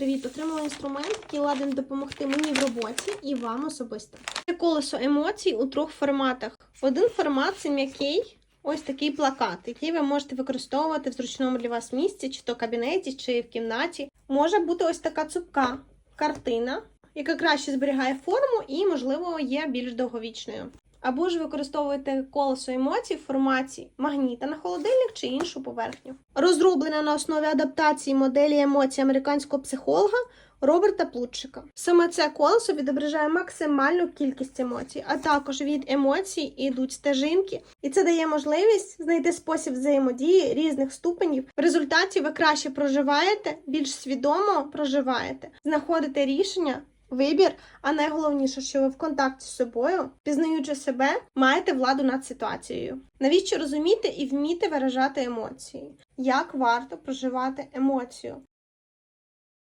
Привіт! Отримала інструмент, який ладен допомогти мені в роботі і вам особисто. Це колесо емоцій у трьох форматах. Один формат це м'який. Ось такий плакат, який ви можете використовувати в зручному для вас місці, чи то кабінеті, чи в кімнаті. Може бути ось така цупка картина, яка краще зберігає форму і, можливо, є більш довговічною. Або ж використовуєте колесо емоцій в форматі магніта на холодильник чи іншу поверхню. Розроблена на основі адаптації моделі емоцій американського психолога Роберта Плутчика. Саме це колесо відображає максимальну кількість емоцій, а також від емоцій йдуть стежинки, і це дає можливість знайти спосіб взаємодії різних ступенів. В результаті ви краще проживаєте, більш свідомо проживаєте, знаходите рішення. Вибір, а найголовніше, що ви в контакті з собою, пізнаючи себе, маєте владу над ситуацією. Навіщо розуміти і вміти виражати емоції? Як варто проживати емоцію?